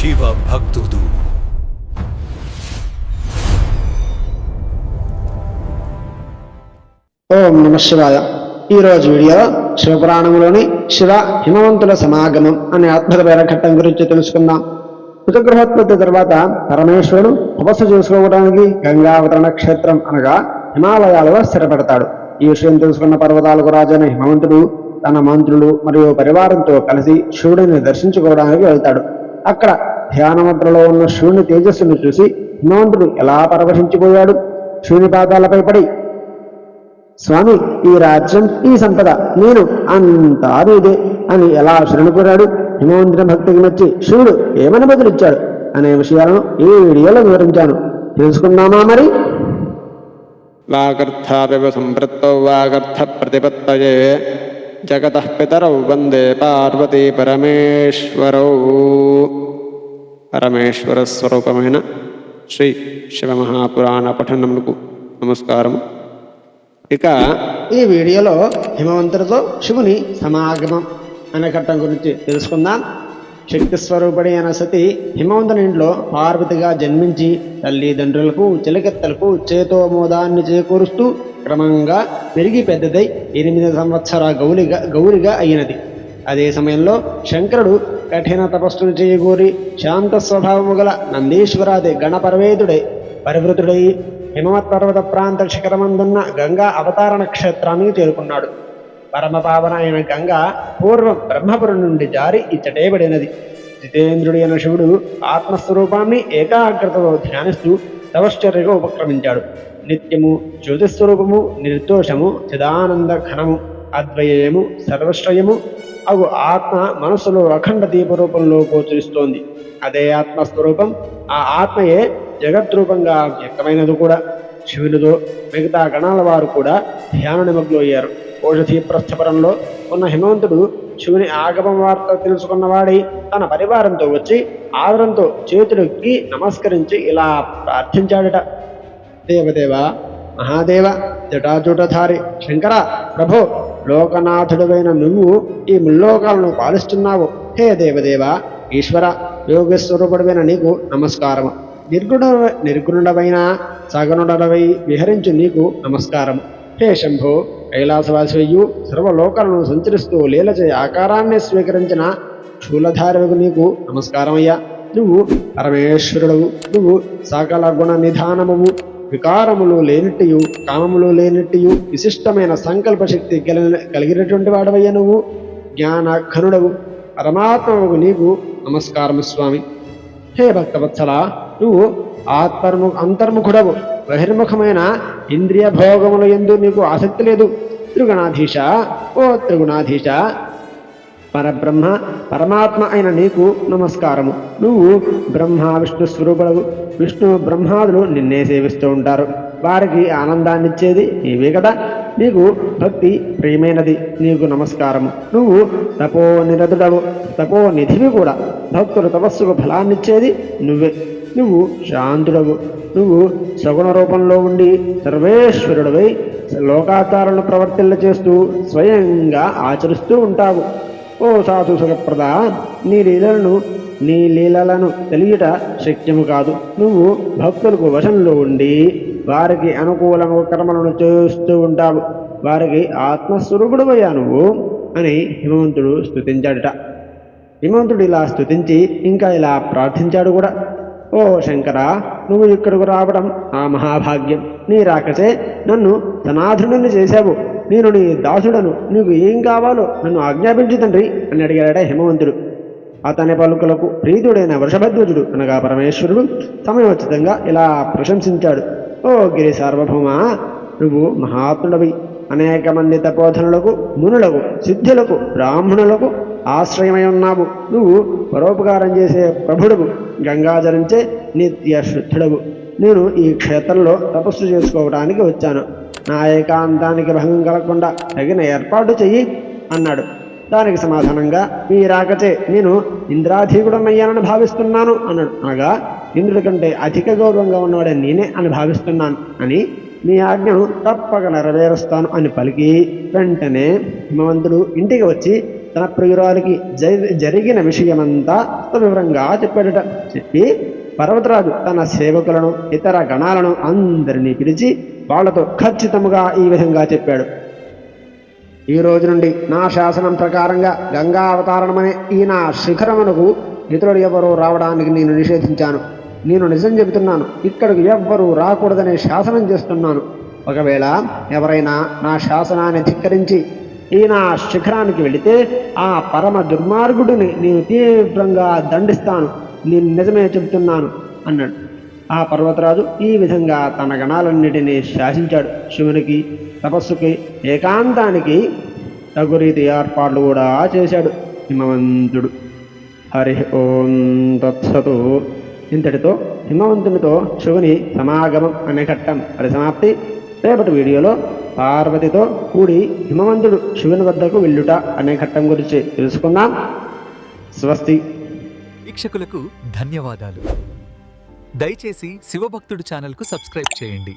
శివ భక్తుడు. ఓం నమ శివాయ. ఈరోజు వీడియోలో శివపురాణంలోని శివ హిమవంతుల సమాగమం అనే అద్భుతమైన ఘట్టం గురించి తెలుసుకుందాం. కృతగృహోత్పత్తి తర్వాత పరమేశ్వరుడు ఉపస చేసుకోవడానికి గంగావతరణ క్షేత్రం అనగా హిమాలయాలలో స్థిరపడతాడు. ఈ విషయం తెలుసుకున్న పర్వతాలకు రాజైన హిమవంతుడు తన మంత్రులు మరియు పరివారంతో కలిసి శివుడిని దర్శించుకోవడానికి వెళ్తాడు. అక్కడ ధ్యానముద్రలో ఉన్న శివుని తేజస్సును చూసి హిమవంతుడు ఎలా పరవశించిపోయాడు? శివుని పాదాలపై పడి స్వామి ఈ రాజ్యం ఈ సంపద నేను అంతా నీదే అని ఎలా శరణు కోరాడు? హిమవంతుని భక్తికి మెచ్చి శివుడు ఏమని బదులిచ్చాడు? అనే విషయాలను ఈ వీడియోలో వివరించాను. తెలుసుకుందామా మరి? వాగర్థాపివ సంపృత్తౌ వాగర్థ ప్రతిపత్తయే జగత పితరౌ వందే పార్వతీ పరమేశ్వరౌ. పరమేశ్వర స్వరూపమైన శ్రీ శివమహాపురాణ పఠనములకు నమస్కారము. ఇక ఈ వీడియోలో హిమవంతుడితో శివుని సమాగమం అనే ఘట్టం గురించి తెలుసుకుందాం. శక్తి స్వరూపిణి అయిన సతి హిమవంతుని ఇంట్లో పార్వతిగా జన్మించి తల్లిదండ్రులకు చిలకెత్తలకు చేతోమోదాన్ని చేకూరుస్తూ క్రమంగా పెరిగి పెద్దదై ఎనిమిది సంవత్సర గౌలిగా గౌరిగా అయినది. అదే సమయంలో శంకరుడు కఠిన తపస్సును చేయగూరి శాంత స్వభావము గల నందీశ్వరాది గణపరవేదుడై పరివృతుడై హిమవత్ పర్వత ప్రాంత శిఖరమందున్న గంగా అవతారణ క్షేత్రానికి చేరుకున్నాడు. పరమపావన అయిన గంగ పూర్వం బ్రహ్మపురం నుండి జారి ఇచ్చటేబడినది జితేంద్రుడి అయిన శివుడు ఆత్మస్వరూపాన్ని ఏకాగ్రతలో ధ్యానిస్తూ తపశ్చర్యగా ఉపక్రమించాడు. నిత్యము జ్యోతిస్వరూపము నిర్దోషము చిదానంద ఘనము. అద్వయము సర్వశ్రయము అవు ఆత్మ మనస్సులో అఖండ దీప రూపంలో గోచరిస్తోంది. అదే ఆత్మస్వరూపం ఆ ఆత్మయే జగద్రూపంగా వ్యక్తమైనది కూడా. శివునితో మిగతా గణాల వారు కూడా ధ్యాన నిమగ్నమయ్యారు ఓషధి ప్రస్థపురంలో ఉన్న హిమవంతుడు శివుని ఆగమం వార్త తెలుసుకున్నవాడి తన పరివారంతో వచ్చి ఆదరంతో చేతులెక్కి నమస్కరించి ఇలా ప్రార్థించాడట. దేవదేవ మహాదేవ జటాజుటధారి శంకర ప్రభో లోకనాథుడవైన నువ్వు ఈ ముల్లోకాలను పాలిస్తున్నావు. హే దేవదేవ ఈశ్వర యోగస్వరూపుడమైన నీకు నమస్కారము నిర్గుణ నిర్గుణుడవైన సగనుడవై విహరించు నీకు నమస్కారము హే శంభో కైలాసవాసియు సర్వలోకాలను సంచరిస్తూ లీలచే ఆకారాన్ని స్వీకరించిన శూలధారవకు నీకు నమస్కారమయ్యా. నువ్వు పరమేశ్వరుడవు. నువ్వు సకల గుణ నిధానమువు. వికారములు లేనట్టుయు కామములు లేనిట్టియు విశిష్టమైన సంకల్ప శక్తి కలిగినటువంటి వాడవయ్య నువ్వు. జ్ఞాన ఘనుడవు పరమాత్మకు నీకు నమస్కారము స్వామి. హే భక్తవత్సల నువ్వు ఆత్మర్ము అంతర్ముఖుడవు. బహిర్ముఖమైన ఇంద్రియ భోగముల ఎందు నీకు ఆసక్తి లేదు. త్రిగుణాధీశ ఓ త్రిగుణాధీశ పరబ్రహ్మ పరమాత్మ అయిన నీకు నమస్కారము. నువ్వు బ్రహ్మ విష్ణు స్వరూపుడవు. విష్ణు బ్రహ్మాదులు నిన్నే సేవిస్తూ ఉంటారు. వారికి ఆనందాన్నిచ్చేది నీవే కదా. నీకు భక్తి ప్రియమైనది నీకు నమస్కారము. నువ్వు తపో నిరతుడవు తపో నిధివి కూడా భక్తుల తపస్సుకు ఫలాన్నిచ్చేది నువ్వే. నువ్వు శాంతుడవు. నువ్వు సగుణ రూపంలో ఉండి సర్వేశ్వరుడవై లోకాచారాలను ప్రవర్తిల్ల చేస్తూ స్వయంగా ఆచరిస్తూ ఉంటావు. ఓ సాధు సుఖప్రద నీ లీలలను నీ లీలలను తెలియట శక్యము కాదు. నువ్వు భక్తులకు వశంలో ఉండి వారికి అనుకూలము కర్మలను చేస్తూ ఉంటావు. వారికి ఆత్మస్వరూపుడువయ్యా నువ్వు అని హిమవంతుడు స్తుతించాడట. హిమవంతుడు ఇలా స్థుతించి ఇంకా ఇలా ప్రార్థించాడు కూడా. ఓ శంకరా నువ్వు ఇక్కడకు రావడం ఆ మహాభాగ్యం. నీ రాకసే నన్ను ధనాధునుని చేశావు. నేను నీ దాసుడను. నీకు ఏం కావాలో నన్ను ఆజ్ఞాపించి తండ్రి అని అడిగాడట హిమవంతుడు. అతని పలుకులకు ప్రీతుడైన వృషభధ్వజుడు అనగా పరమేశ్వరుడు సమయోచితంగా ఇలా ప్రశంసించాడు. ఓ గిరి సార్వభౌమ నువ్వు మహాత్ముడవి. అనేక మంది తపోధనులకు మునులకు సిద్ధులకు బ్రాహ్మణులకు ఆశ్రయమై ఉన్నావు. నువ్వు పరోపకారం చేసే ప్రభుడువు. గంగాజరించే నిత్య శుద్ధుడవు. నేను ఈ క్షేత్రంలో తపస్సు చేసుకోవడానికి వచ్చాను. నా ఏకాంతానికి భంగం కలగకుండా తగిన ఏర్పాటు చెయ్యి అన్నాడు. దానికి సమాధానంగా మీ రాకచే నేను ఇంద్రాధీకుడనయ్యానని భావిస్తున్నాను అన్నాడు. అనగా ఇంద్రుడి కంటే అధిక గౌరవంగా ఉన్నవాడే నేనే అని భావిస్తున్నాను అని మీ ఆజ్ఞను తప్పక నెరవేరుస్తాను అని పలికి వెంటనే హిమవంతుడు ఇంటికి వచ్చి తన ప్రియురాలికి జరిగిన విషయమంతా వివరంగా చెప్పాడట. చెప్పి పర్వతరాజు తన సేవకులను ఇతర గణాలను అందరినీ పిలిచి వాళ్ళతో ఖచ్చితముగా ఈ విధంగా చెప్పాడు. ఈ రోజు నుండి నా శాసనం ప్రకారంగా గంగా అవతారణమనే ఈ నా శిఖరమునకు ఇతరుడు ఎవరూ రావడానికి నేను నిషేధించాను. నేను నిజం చెబుతున్నాను. ఇక్కడికి ఎవ్వరూ రాకూడదనే శాసనం చేస్తున్నాను. ఒకవేళ ఎవరైనా నా శాసనాన్ని ధిక్కరించి ఈ నా శిఖరానికి వెళితే ఆ పరమ దుర్మార్గుడిని నేను తీవ్రంగా దండిస్తాను. నేను నిజమే చెబుతున్నాను అన్నాడు. ఆ పర్వతరాజు ఈ విధంగా తన గణాలన్నిటినీ శాసించాడు. శివునికి తపస్సుకి ఏకాంతానికి తగురీతి ఏర్పాట్లు కూడా చేశాడు హిమవంతుడు. హరి ఓం తత్సతు. ఇంతటితో హిమవంతునితో శివుని సమాగమం అనే ఘట్టం పరిసమాప్తి. రేపటి వీడియోలో పార్వతితో కూడి హిమవంతుడు శివుని వద్దకు వెళ్ళుట అనే ఘట్టం గురించి తెలుసుకుందాం. స్వస్తి. వీక్షకులకు ధన్యవాదాలు. దయచేసి శివభక్తుడు ఛానల్కు సబ్స్క్రైబ్ చేయండి.